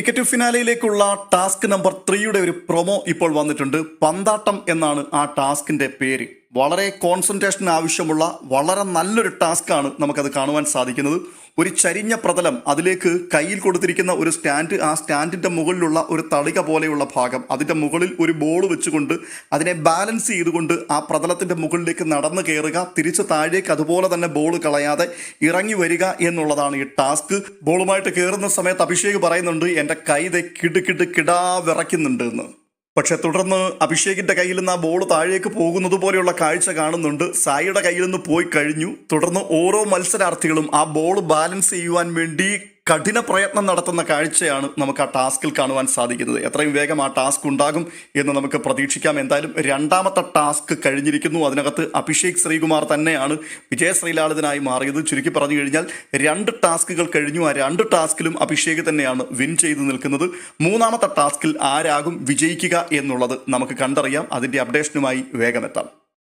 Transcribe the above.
Ticket ഫിനാലയിലേക്കുള്ള task number ത്രീയുടെ ഒരു promo ഇപ്പോൾ വന്നിട്ടുണ്ട്. പന്താട്ടം എന്നാണ് ആ ടാസ്കിന്റെ പേര്. വളരെ കോൺസെൻട്രേഷൻ ആവശ്യമുള്ള വളരെ നല്ലൊരു ടാസ്ക് ടാസ്ക്കാണ് നമുക്കത് കാണുവാൻ സാധിക്കുന്നത്. ഒരു ചരിഞ്ഞ പ്രതലം അതിലേക്ക് കയ്യിൽ കൊടുത്തിരിക്കുന്ന ഒരു സ്റ്റാൻഡ് ആ സ്റ്റാൻഡിന്റെ മുകളിലുള്ള ഒരു തളിക പോലെയുള്ള ഭാഗം അതിന്റെ മുകളിൽ ഒരു ബോൾ വെച്ചുകൊണ്ട് അതിനെ ബാലൻസ് ചെയ്തുകൊണ്ട് ആ പ്രതലത്തിന്റെ മുകളിലേക്ക് നടന്നു കയറുക തിരിച്ച് താഴേക്ക് അതുപോലെ തന്നെ ബോൾ കളയാതെ ഇറങ്ങി വരിക എന്നുള്ളതാണ് ഈ ടാസ്ക്. ബോളുമായിട്ട് കയറുന്ന സമയത്ത് അഭിഷേക് പറയുന്നുണ്ട് എന്റെ കൈ കിട് കിട് കിടാ വിറയ്ക്കുന്നുണ്ട് എന്ന്. പക്ഷെ തുടർന്ന് അഭിഷേകിന്റെ കയ്യിൽ നിന്ന് ആ ബോൾ താഴേക്ക് പോകുന്നത് പോലെയുള്ള കാഴ്ച കാണുന്നുണ്ട്. സായിയുടെ കയ്യിൽ നിന്ന് പോയി കഴിഞ്ഞു. തുടർന്ന് ഓരോ മത്സരാർത്ഥികളും ആ ബോൾ ബാലൻസ് ചെയ്യുവാൻ വേണ്ടി കഠിന പ്രയത്നം നടത്തുന്ന കാഴ്ചയാണ് നമുക്ക് ആ ടാസ്കിൽ കാണുവാൻ സാധിക്കുന്നത്. എത്രയും വേഗം ആ ടാസ്ക് ഉണ്ടാകും എന്ന് നമുക്ക് പ്രതീക്ഷിക്കാം. എന്തായാലും രണ്ടാമത്തെ ടാസ്ക് കഴിഞ്ഞിരിക്കുന്നു. അതിനകത്ത് അഭിഷേക് ശ്രീകുമാർ തന്നെയാണ് വിജയ ശ്രീലാളിതനായി മാറിയത്. ചുരുക്കി പറഞ്ഞു കഴിഞ്ഞാൽ രണ്ട് ടാസ്കുകൾ കഴിഞ്ഞു. ആ രണ്ട് ടാസ്കിലും അഭിഷേക് തന്നെയാണ് വിൻ ചെയ്ത് നിൽക്കുന്നത്. മൂന്നാമത്തെ ടാസ്കിൽ ആരാകും വിജയിക്കുക എന്നുള്ളത് നമുക്ക് കണ്ടറിയാം. അതിന്റെ അപ്ഡേഷനുമായി വേഗമെത്താം.